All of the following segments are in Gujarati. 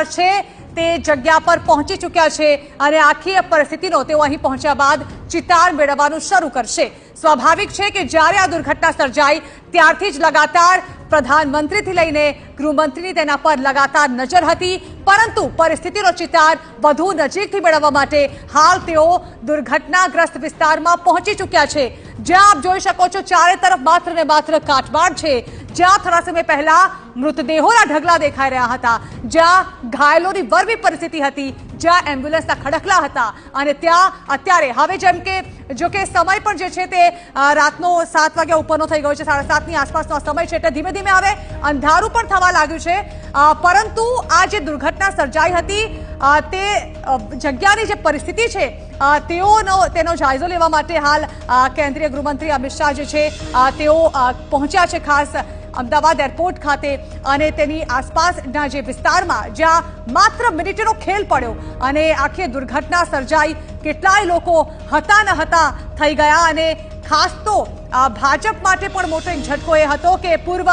ચિતાર છે, તે જગ્યા પર પહોંચી ચૂક્યા છે અને આખી પરિસ્થિતિનો તેઓ અહીં પહોંચ્યા બાદ ચિતાર મેળવવાનું શરૂ કરશે. સ્વાભાવિક છે કે જ્યારે આ દુર્ઘટના સર્જાઈ ત્યારથી જ લગાતાર પ્રધાનમંત્રીથી લઈને ગૃહમંત્રીની તેના પર લગાતાર નજર હતી, પરંતુ પરિસ્થિતિનો ચિતાર વધુ નજીકથી મેળવવા માટે હાલ તેઓ દુર્ઘટનાગ્રસ્ત વિસ્તારમાં પહોંચી ચૂક્યા છે. જ્યાં આપ જોઈ શકો છો, ચારે તરફ માત્ર ને માત્ર કાટમાળ છે. જ્યાં થોડા સમય પહેલા મૃતદેહોના ઢગલા દેખાઈ રહ્યા હતા. જ્યાં ઘાયલોની વરવી પરિસ્થિતિ હતી, જ્યાં એમ્બ્યુલન્સના ખડકલા હતા. અને ત્યાં અત્યારે, હવે જેમ કે, જો કે સમય પણ જે છે તે રાતનો સાત વાગ્યા ઉપરનો થઈ ગયો છે, સાડા સાતની આસપાસનો સમય છે. એટલે ધીમે ધીમે હવે અંધારું પણ થવા લાગ્યું છે. પરંતુ આ જે દુર્ઘટના સર્જાઈ હતી તે જગ્યાની જે પરિસ્થિતિ છે તેઓનો, તેનો જાયજો લેવા માટે હાલ કેન્દ્રીય ગૃહમંત્રી અમિત શાહ જે છે તેઓ પહોંચ્યા છે ખાસ અમદાવાદ એરપોર્ટ ખાતે અને તેની આસપાસના જે વિસ્તારમાં જ્યાં માત્ર મિનિટનો ખેલ પડ્યો અને આખી દુર્ઘટના સર્જાઈ. કેટલાય લોકો હતા ન હતા થઈ ગયા અને ખાસ તો ભાજપ માટે પણ મોટો એક ઝટકો એ હતો કે પૂર્વ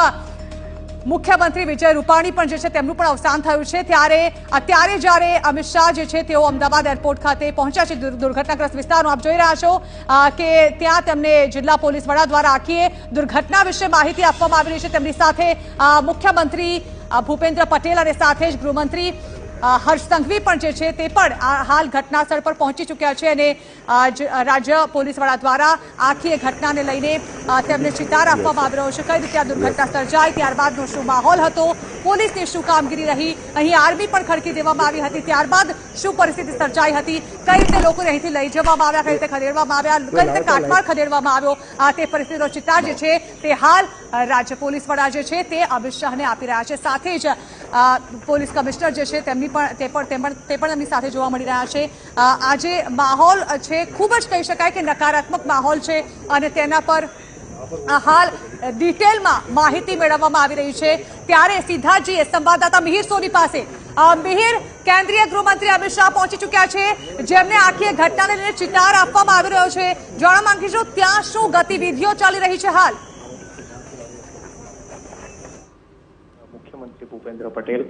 મુખ્યમંત્રી વિજય રૂપાણી પણ જે છે તેમનું પણ અવસાન થયું છે. ત્યારે, અત્યારે જ્યારે અમિત શાહ જે છે તેઓ અમદાવાદ એરપોર્ટ ખાતે પહોંચ્યા છે દુર- દુર્ઘટનાગ્રસ્ત વિસ્તારનો આપ જોઈ રહ્યા છો કે ત્યાં તેમને જિલ્લા પોલીસ વડા દ્વારા આખીએ દુર્ઘટના વિશે માહિતી આપવામાં આવી રહી છે. તેમની સાથે મુખ્યમંત્રી ભૂપેન્દ્ર પટેલ અને સાથે જ ગૃહમંત્રી હર્ષ સંઘવી પણ જે છે તે પણ આ હાલ ઘટના સ્થળ પર પહોંચી ચૂક્યા છે અને રાજ્ય પોલીસ વડા દ્વારા આખી એ ઘટનાને લઈને તેમને ચિતાર આપવામાં આવી રહ્યો છે. કઈ રીતે આ દુર્ઘટના સર્જાઈ ત્યારબાદનો શું માહોલ હતો? પોલીસની શું કામગીરી રહી? અહીં આર્મી પણ ખડકી દેવામાં આવી હતી. ત્યારબાદ શું પરિસ્થિતિ સર્જાઈ હતી? કઈ રીતે લોકોને અહીંથી લઈ જવામાં આવ્યા? કઈ રીતે ખદેડવામાં આવ્યા? કઈ રીતે કાટમાળ ખદેડવામાં આવ્યો? આ તે પરિસ્થિતિનો ચિતાર જે છે તે હાલ રાજ્ય પોલીસ વડા જે છે તે અમિત શાહને આપી રહ્યા છે. સાથે જ પોલીસ કમિશનર જે છે, તેમની પણ તે પણ તે પણ તે એમની સાથે જોવા મળી રહ્યા છે. આજે માહોલ છે, ખૂબ જ કહી શકાય કે નકારાત્મક માહોલ છે અને તેના પર હાલ ડિટેલમાં માહિતી મેળવવામાં આવી રહી છે. ત્યારે સીધા જઈએ સંવાદદાતા મિહિર સોની પાસે મિહિર, કેન્દ્રીય ગૃહમંત્રી અમિત શાહ પહોંચી ચૂક્યા છે. જેમને આખી ઘટનાને લઈને ચિતાર આપવામાં આવી રહ્યો છે. જાણવા માંગીશું, ત્યાં શું ગતિવિધિઓ ચાલી રહી છે હાલ? મુખ્યમંત્રી ભૂપેન્દ્ર પટેલ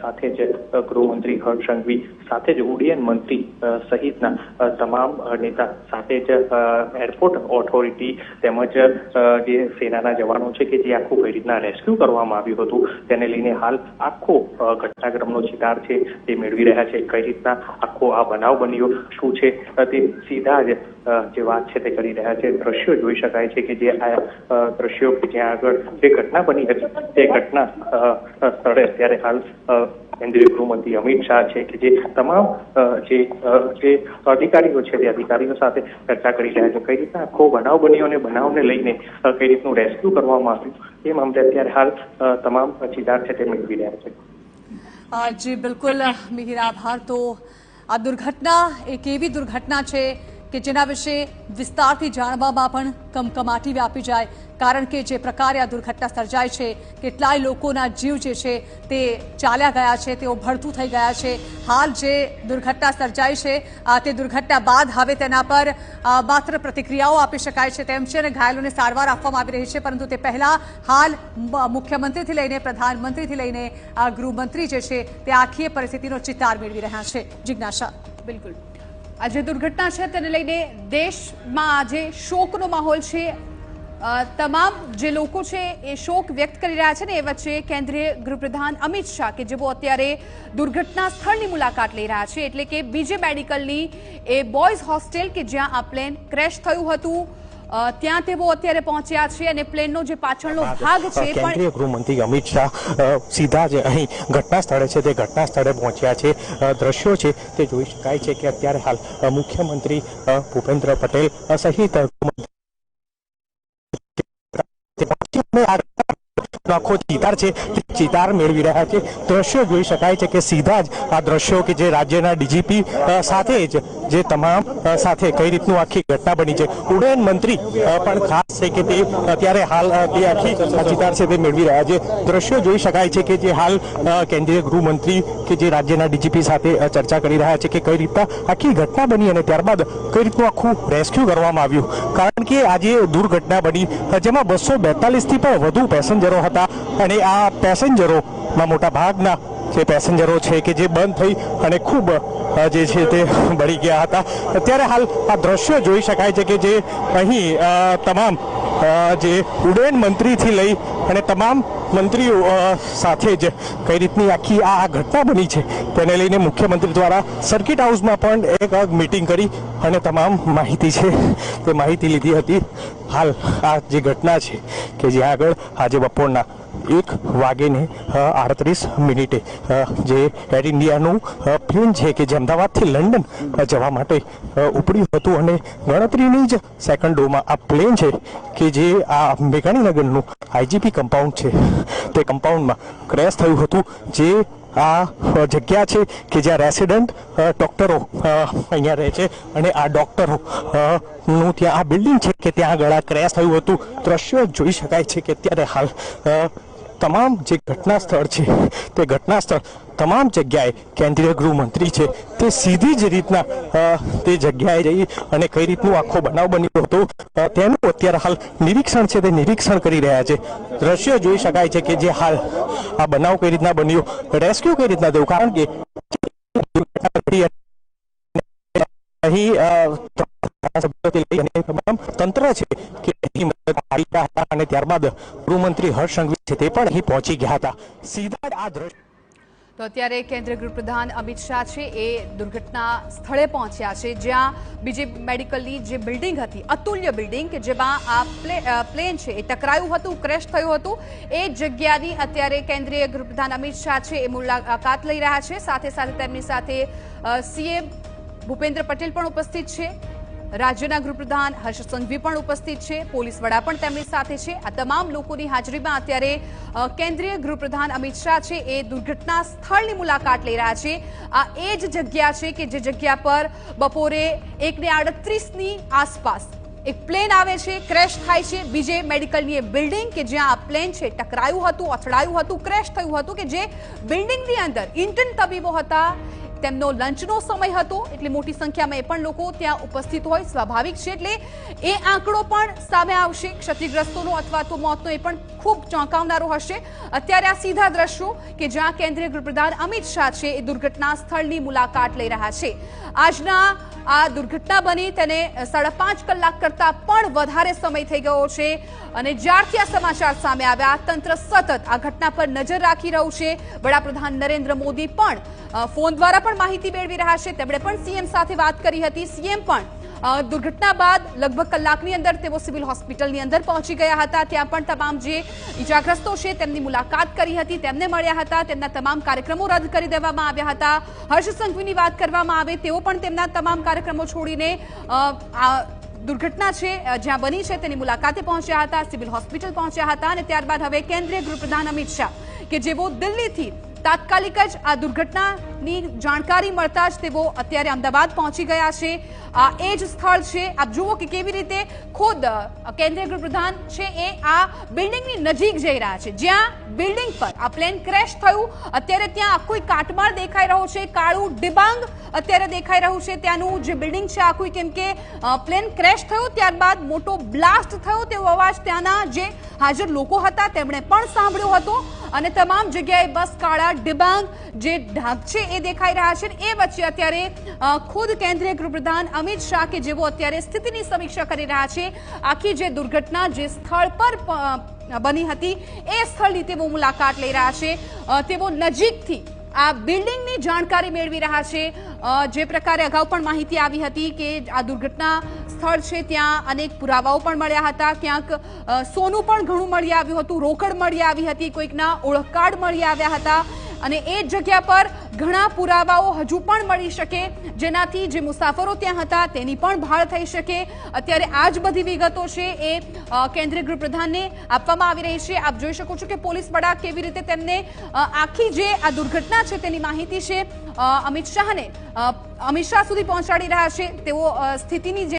સાથે જ ગૃહમંત્રી હર્ષ સંઘવી, સાથે જ ઉડ્ડયન મંત્રી સહિતના તમામ નેતા, સાથે જ એરપોર્ટ ઓથોરિટી તેમજ જે સેનાના જવાનો છે કે જે આખું કઈ રીતના રેસ્ક્યુ કરવામાં આવ્યું હતું, તેને લઈને હાલ આખો ઘટનાક્રમનો ચિતાર છે, તે મેળવી રહ્યા છે, કઈ રીતના આખો આ બનાવ બન્યો, શું છે તે સીધા જ જે વાત છે તે કરી રહ્યા છે. દ્રશ્યો જોઈ શકાય છે કે જે આ દ્રશ્યો કે જ્યાં આગળ જે ઘટના બની હતી, તે ઘટના સ્થળે અત્યારે હાલ કેન્દ્રીય ગૃહમંત્રી અમિત શાહ છે કે જે તમામ જે અધિકારીઓ છે તે અધિકારીઓ સાથે ચર્ચા કરી રહ્યા છે. કઈ રીતના આખો બનાવ બન્યો અને બનાવને લઈને કઈ રીતનું રેસ્ક્યુ કરવામાં આવ્યું એ મામલે અત્યારે હાલ તમામ ચીદાર છે તે મેળવી રહ્યા છે. જી, બિલકુલ, મિહિર, આભાર. તો આ દુર્ઘટના એક એવી દુર્ઘટના છે કે જેના વિશે વિસ્તારથી જાણવામાં પણ કમકમાટી વ્યાપી જાય. કારણ કે જે પ્રકારે આ દુર્ઘટના સર્જાય છે, કેટલાય લોકોના જીવ જે છે તે ચાલ્યા ગયા છે, તેઓ ભળતું થઈ ગયા છે. હાલ જે દુર્ઘટના સર્જાઈ છે તે દુર્ઘટના બાદ હવે તેના પર માત્ર પ્રતિક્રિયાઓ આપી શકાય છે તેમ છે અને ઘાયલોને સારવાર આપવામાં આવી રહી છે. પરંતુ તે પહેલાં હાલ મુખ્યમંત્રીથી લઈને, પ્રધાનમંત્રીથી લઈને ગૃહમંત્રી જે છે તે આખી પરિસ્થિતિનો ચિતાર મેળવી રહ્યા છે. જિજ્ઞાસા. બિલકુલ. આ જે દુર્ઘટના છે તેને લઈને દેશમાં આજે શોકનો માહોલ છે. તમામ જે લોકો છે એ શોક વ્યક્ત કરી રહ્યા છે ને એ વચ્ચે કેન્દ્રીય ગૃહપ્રધાન અમિત શાહ કે જેઓ અત્યારે દુર્ઘટના સ્થળની મુલાકાત લઈ રહ્યા છે. એટલે કે બીજે મેડિકલની એ બોયઝ હોસ્ટેલ કે જ્યાં આ પ્લેન ક્રેશ થયું હતું. ત્યાં તેઓ અત્યારે પહોંચ્યા છે અને પ્લેનનો જે પાછળનો ભાગ છે કેન્દ્રીય ગૃહમંત્રી અમિત શાહ સીધા જ અહીં ઘટના સ્થળે છે. તે ઘટના સ્થળે પહોંચ્યા છે. દ્રશ્યો છે તે જોઈ શકાય છે કે અત્યારે હાલ મુખ્યમંત્રી ભૂપેન્દ્ર પટેલ સહિત અ, તે પહોંચી અને આ આખો ચિતાર છે. ચિતાર મેળવી રહ્યા છે. દ્રશ્યો જોઈ શકાય છે કે સીધા જ આ દ્રશ્યો કે જે રાજ્યના ડીજીપી સાથે જ જે તમામ સાથે કઈ રીતનું આખી ઘટના બની છે. ઉડ્ડયન મંત્રી પણ ખાસ છે કે તે અત્યારે હાલ તે આખી ચિતાર છે તે મેળવી રહ્યા છે. દ્રશ્યો જોઈ શકાય છે કે જે હાલ કેન્દ્રીય ગૃહમંત્રી કે જે રાજ્યના ડીજીપી સાથે ચર્ચા કરી રહ્યા છે કે કઈ રીતના આખી ઘટના બની અને ત્યારબાદ કઈ રીતનું આખું રેસ્ક્યુ કરવામાં આવ્યું. કારણ કે આજે દુર્ઘટના બની. જેમાં બસો બેતાલીસથી પણ વધુ પેસેન્જરો હતા. અને આ પેસેન્જરોમાં મોટા ભાગના જે પેસેન્જરો છે કે જે બંધ થઈ અને ખૂબ જે છે તે ભળી ગયા હતા. અત્યારે હાલ આ દ્રશ્યો જોઈ શકાય છે કે જે અહીં તમામ જે ઉડ્ડયન મંત્રીથી લઈ અને તમામ મંત્રીઓ સાથે જ કઈ રીતની આખી આ ઘટના બની છે તેને લઈને મુખ્યમંત્રી દ્વારા સર્કિટ હાઉસમાં પણ એક મિટિંગ કરી અને તમામ માહિતી છે તે માહિતી લીધી હતી. હાલ આ જે ઘટના છે કે જ્યાં આગળ આજે બપોરના એક વાગીને આડત્રીસ મિનિટે જે એર ઇન્ડિયાનું પ્લેન છે કે જે અમદાવાદથી લંડન જવા માટે ઉપડ્યું હતું અને ગણતરીની જ સેકન્ડોમાં આ પ્લેન છે કે જે આ મેઘાણીનગરનું આઈજીપી કમ્પાઉન્ડ છે તે કમ્પાઉન્ડમાં ક્રેશ થયું હતું જે આ જગ્યા છે કે જ્યાં રેસિડન્ટ ડોક્ટરો અહીંયા રહે છે અને આ ડોક્ટરો નું ત્યાં આ બિલ્ડિંગ છે કે ત્યાં આગળ આ ક્રેશ થયું હતું. દ્રશ્યો જોઈ શકાય છે કે અત્યારે હાલ તમામ જે ઘટના સ્થળ છે, તે ઘટના સ્થળ તમામ જગ્યાએ કેન્દ્રીય ગૃહમંત્રી છે, તે સીધી જ રીતના તે જગ્યાએ જઈ અને કઈ રીતનું આખો બનાવ બન્યો હતો તેનું અત્યારે હાલ નિરીક્ષણ છે, તે નિરીક્ષણ કરી રહ્યા છે. દ્રશ્યો જોઈ શકાય છે કે જે હાલ આ બનાવ કઈ રીતના બન્યો, રેસ્ક્યુ કઈ રીતના થયું? કારણ કે અહીં તંત્ર છે કે અહીં મદદ આવી ગયા હતા અને ત્યારબાદ ગૃહમંત્રી હર્ષ છે તે પણ અહીં પહોંચી ગયા હતા. સીધા જ આ દ્રશ્ય તો અત્યારે કેન્દ્રીય ગૃહપ્રધાન અમિત શાહ છે, એ દુર્ઘટના સ્થળે પહોંચ્યા છે, જ્યાં બીજી મેડિકલની જે બિલ્ડિંગ હતી, અતુલ્ય બિલ્ડિંગ કે જેમાં આ પ્લેન છે, એ ટકરાયું હતું, ક્રેશ થયું હતું. એ જગ્યાની અત્યારે કેન્દ્રીય ગૃહપ્રધાન અમિત શાહ છે, એ મુલાકાત લઈ રહ્યા છે. સાથે સાથે તેમની સાથે સીએમ ભૂપેન્દ્ર પટેલ પણ ઉપસ્થિત છે. રાજ્યના ગૃહપ્રધાન હર્ષ સંઘવી પણ ઉપસ્થિત છે. પોલીસ વડા પણ તેમની સાથે છે. આ તમામ લોકોની હાજરીમાં અત્યારે કેન્દ્રીય ગૃહપ્રધાન અમિત શાહ છે એ દુર્ઘટના સ્થળની મુલાકાત લઈ રહ્યા છે. આ એ જ જગ્યા છે કે જે જગ્યા પર બપોરે એકને આડત્રીસની આસપાસ એક પ્લેન આવે છે, ક્રેશ થાય છે. બીજે મેડિકલની એ બિલ્ડિંગ કે જ્યાં આ પ્લેન છે, ટકરાયું હતું, અથડાયું હતું, ક્રેશ થયું હતું કે જે બિલ્ડિંગની અંદર ઇન્ટર્ન તબીબો હતા. તેમનો લંચનો સમય હતો. એટલે મોટી સંખ્યામાં એ પણ લોકો ત્યાં ઉપસ્થિત હોય, સ્વાભાવિક છે. એટલે એ આંકડો પણ સામે આવશે. ક્ષતિગ્રસ્તોનો અથવા તો મોતનો એ પણ ખૂબ ચોંકાવનારો હશે. અત્યારે આ સીધા દ્રશ્યો કે જ્યાં કેન્દ્રીય ગૃહપ્રધાન અમિત શાહ છે, એ દુર્ઘટના સ્થળની મુલાકાત લઈ રહ્યા છે. આજના આ દુર્ઘટના બની તેને સાડા પાંચ કલાક કરતા પણ વધારે સમય થઈ ગયો છે. અને જ્યારથી આ સમાચાર સામે આવ્યા તંત્ર સતત આ ઘટના પર નજર રાખી રહ્યું છે. વડાપ્રધાન નરેન્દ્ર મોદી પણ ફોન દ્વારા પણ માહિતી મેળવી રહ્યા છે. તેમણે પણ સીએમ સાથે વાત કરી હતી. સીએમ પણ દુર્ઘટના બાદ લગભગ કલાકની અંદર તેઓ સિવિલ હોસ્પિટલની અંદર પહોંચી ગયા હતા. ત્યાં પણ તમામ જે ઇજાગ્રસ્તો છે, તેમની મુલાકાત કરી હતી. તેમને મળ્યા હતા. તેમના તમામ કાર્યક્રમો રદ કરી દેવામાં આવ્યા હતા. હર્ષ સંઘવીની વાત કરવામાં આવે, તેઓ પણ તેમના તમામ કાર્યક્રમો છોડીને દુર્ઘટના છે જ્યાં બની છે, તેની મુલાકાતે પહોંચ્યા હતા, સિવિલ હોસ્પિટલ પહોંચ્યા હતા અને ત્યારબાદ હવે કેન્દ્રીય ગૃહપ્રધાન અમિત શાહ, કે જેઓ દિલ્હીથી તાત્કાલિક જ આ દુર્ઘટનાની જાણકારી મળતા જ તેઓ અત્યારે અમદાવાદ પહોંચી ગયા છે. આ એ જ સ્થળ છે. આપ જુઓ કે કેવી રીતે ખુદ કેન્દ્રીય ગૃહપ્રધાન છે એ આ બિલ્ડિંગની નજીક જઈ રહ્યા છે. જ્યાં બિલ્ડિંગ પર આ પ્લેન ક્રેશ થયું. અત્યારે ત્યાં આખું કાટમાળ દેખાઈ રહ્યો છે. કાળું ડિબાંગ અત્યારે દેખાઈ રહ્યું છે. ત્યાંનું જે બિલ્ડિંગ છે આખું કેમ કે પ્લેન ક્રેશ થયું. ત્યારબાદ મોટો બ્લાસ્ટ થયો. તેવો અવાજ ત્યાંના જે હાજર લોકો હતા, તેમણે પણ સાંભળ્યો હતો. અને તમામ જગ્યાએ બસ, કાળા ડિબાંગ જે ઢાંક છે એ દેખાઈ રહ્યા છે એ વચ્ચે અત્યારે ખુદ કેન્દ્રીય ગૃહપ્રધાન અમિત શાહ કે જેઓ અત્યારે સ્થિતિની સમીક્ષા કરી રહ્યા છે, આખી જે દુર્ઘટના જે સ્થળ પર બની હતી, એ સ્થળની તેઓ મુલાકાત લઈ રહ્યા છે. તેઓ નજીકથી આ બિલ્ડિંગની જાણકારી મેળવી રહ્યા છે. જે પ્રકારે અગાઉ પણ માહિતી આવી હતી કે આ દુર્ઘટના સ્થળ છે, ત્યાં અનેક પુરાવાઓ પણ મળ્યા હતા. ક્યાંક સોનું પણ ઘણું મળી આવ્યું હતું, રોકડ મળી આવી હતી, કોઈકના ઓળખ કાર્ડ મળી આવ્યા હતા. અને એ જ જગ્યા પર ઘણા પુરાવાઓ હજુ પણ મળી શકે, જેનાથી જે મુસાફરો ત્યાં હતા તેની પણ ભાળ થઈ શકે. અત્યારે આ જ બધી વિગતો છે એ કેન્દ્રીય ગૃહપ્રધાનને આપવામાં આવી રહી છે. આપ જોઈ શકો છો કે પોલીસ વડા કેવી રીતે તેમને આખી જે આ દુર્ઘટના છે તેની માહિતી છે. અમિત શાહને અમિત શાહ સુધી પહોંચાડી રહ્યા છે. તેઓ સ્થિતિની જે